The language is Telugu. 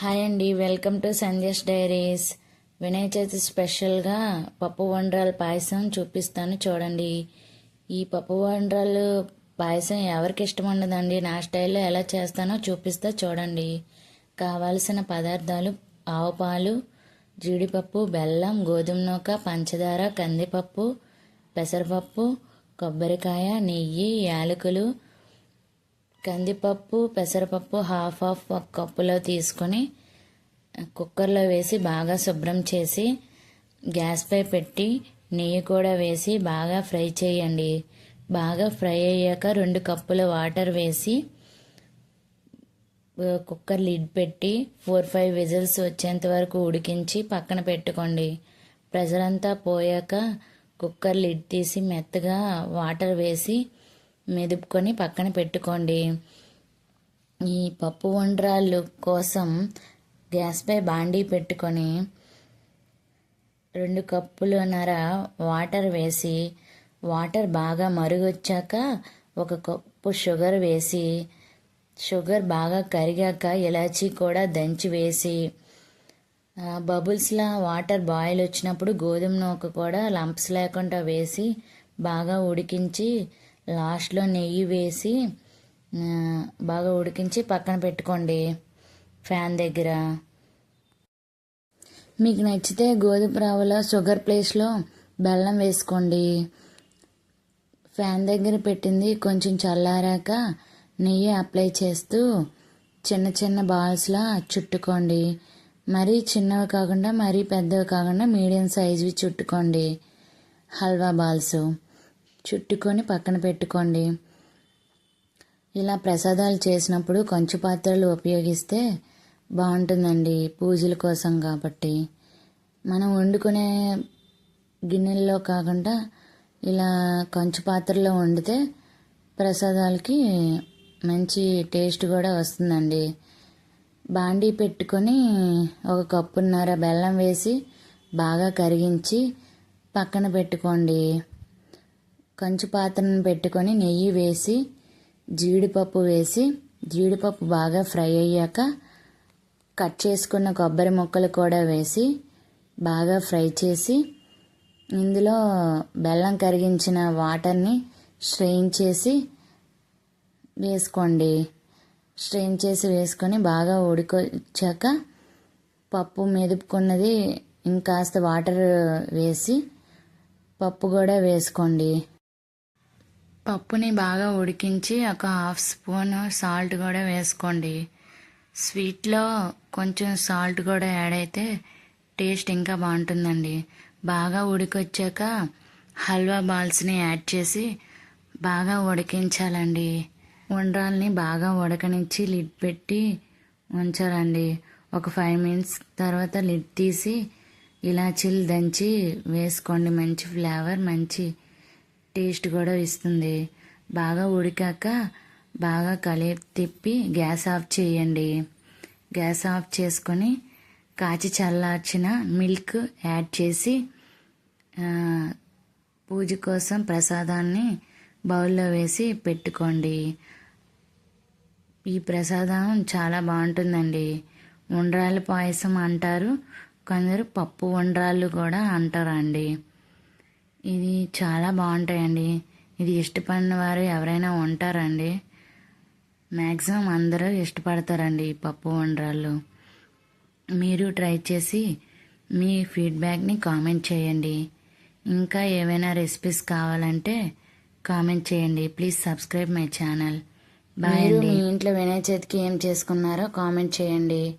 హాయ్ అండి welcome to Sanjay diaries. Vinayaka Chavithi స్పెషల్గా పప్పు వండ్రాల పాయసం చూపిస్తాను చూడండి. ఈ పప్పు వండ్రాలు పాయసం ఎవరికి ఇష్టం ఉండదండి నా స్టైల్లో ఎలా చేస్తానో చూపిస్తా చూడండి. కావాల్సిన పదార్థాలు ఆవుపాలు జీడిపప్పు బెల్లం గోధుమ నూక పంచదార కందిపప్పు పెసరపప్పు కొబ్బరికాయ నెయ్యి యాలకులు కందిపప్పు పెసరపప్పు హాఫ్ హాఫ్ ఒక కప్పులో తీసుకొని కుక్కర్లో వేసి బాగా శుభ్రం చేసి గ్యాస్పై పెట్టి నెయ్యి కూడా వేసి బాగా ఫ్రై చేయండి. బాగా ఫ్రై అయ్యాక రెండు కప్పుల వాటర్ వేసి కుక్కర్ లిడ్ పెట్టి ఫోర్ ఫైవ్ విజిల్స్ వచ్చేంత వరకు ఉడికించి పక్కన పెట్టుకోండి. ప్రెజర్ అంతా పోయాక కుక్కర్ లిడ్ తీసి మెత్తగా వాటర్ వేసి మెదుపుకొని పక్కన పెట్టుకోండి. ఈ పప్పు వండ్రాళ్ళు కోసం గ్యాస్పై బాండీ పెట్టుకొని రెండు కప్పులున్నర వాటర్ వేసి వాటర్ బాగా మరుగొచ్చాక ఒక కప్పు షుగర్ వేసి షుగర్ బాగా కరిగాక ఇలాచీ కూడా దంచి వేసి బబుల్స్లా వాటర్ బాయిల్ వచ్చినప్పుడు గోధుమ నూక కూడా లంప్స్ లేకుండా వేసి బాగా ఉడికించి లాస్ట్లో నెయ్యి వేసి బాగా ఉడికించి పక్కన పెట్టుకోండి ఫ్యాన్ దగ్గర. మీకు నచ్చితే గోధుమ రవ్వలో షుగర్ ప్లేస్లో బెల్లం వేసుకోండి. ఫ్యాన్ దగ్గర పెట్టింది కొంచెం చల్లారాక నెయ్యి అప్లై చేస్తూ చిన్న చిన్న బాల్స్లా చుట్టుకోండి. మరీ చిన్నవి కాకుండా మరీ పెద్దవి కాకుండా మీడియం సైజువి చుట్టుకోండి. హల్వా బాల్స్. చుట్టుకొని పక్కన పెట్టుకోండి. ఇలా ప్రసాదాలు చేసినప్పుడు కంచు పాత్రలు ఉపయోగిస్తే బాగుంటుందండి పూజల కోసం కాబట్టి. మనం వండుకునే గిన్నెల్లో కాకుండా ఇలా కంచు పాత్రలో వండితే ప్రసాదాలకి మంచి టేస్ట్ కూడా వస్తుందండి. బాండీ పెట్టుకొని ఒక కప్పున్నర బెల్లం వేసి బాగా కరిగించి పక్కన పెట్టుకోండి. కంచు పాత్రను పెట్టుకొని నెయ్యి వేసి జీడిపప్పు వేసి జీడిపప్పు బాగా ఫ్రై అయ్యాక కట్ చేసుకున్న కొబ్బరి ముక్కలు కూడా వేసి బాగా ఫ్రై చేసి ఇందులో బెల్లం కరిగించిన వాటర్ని స్ట్రెయిన్ చేసి వేసుకోండి. స్ట్రెయిన్ చేసి వేసుకొని బాగా ఉడికొచ్చాక పప్పు మెదుపుకున్నది ఇంకాస్త వాటర్ వేసి పప్పు కూడా వేసుకోండి. పప్పుని బాగా ఉడికించి ఒక హాఫ్ స్పూన్ సాల్ట్ కూడా వేసుకోండి. స్వీట్లో కొంచెం సాల్ట్ కూడా యాడ్ అయితే టేస్ట్ ఇంకా బాగుంటుందండి. బాగా ఉడికొచ్చాక హల్వా బాల్స్ని యాడ్ చేసి బాగా ఉడికించాలండి. ఉండ్రాల్ని బాగా ఉడకనిచ్చి లిడ్ పెట్టి ఉంచాలండి. ఒక ఫైవ్ మినిట్స్ తర్వాత లిడ్ తీసి ఇలాచీలు దంచి వేసుకోండి. మంచి ఫ్లేవర్ మంచి టేస్ట్ కూడా ఇస్తుంది. బాగా ఉడికాక బాగా కలి తిప్పి గ్యాస్ ఆఫ్ చేయండి. గ్యాస్ ఆఫ్ చేసుకొని కాచి చల్లార్చిన మిల్క్ యాడ్ చేసి పూజ కోసం ప్రసాదాన్ని బౌల్లో వేసి పెట్టుకోండి. ఈ ప్రసాదం చాలా బాగుంటుందండి. ఉండ్రాళ్ళ పాయసం అంటారు. కొందరు పప్పు ఉండ్రాళ్ళు కూడా అంటారండి. ఇది చాలా బాగుంటాయండి. ఇది ఇష్టపడిన వారు ఎవరైనా ఉంటారండి. మ్యాక్సిమం అందరూ ఇష్టపడతారండి ఈ పప్పు వండ్రాళ్ళు మీరు ట్రై చేసి మీ ఫీడ్బ్యాక్ని కామెంట్ చేయండి. ఇంకా ఏవైనా రెసిపీస్ కావాలంటే కామెంట్ చేయండి. Please subscribe my channel. Bye మీ ఇంట్లో వినాయక చవితికి ఏం చేసుకున్నారో కామెంట్ చేయండి.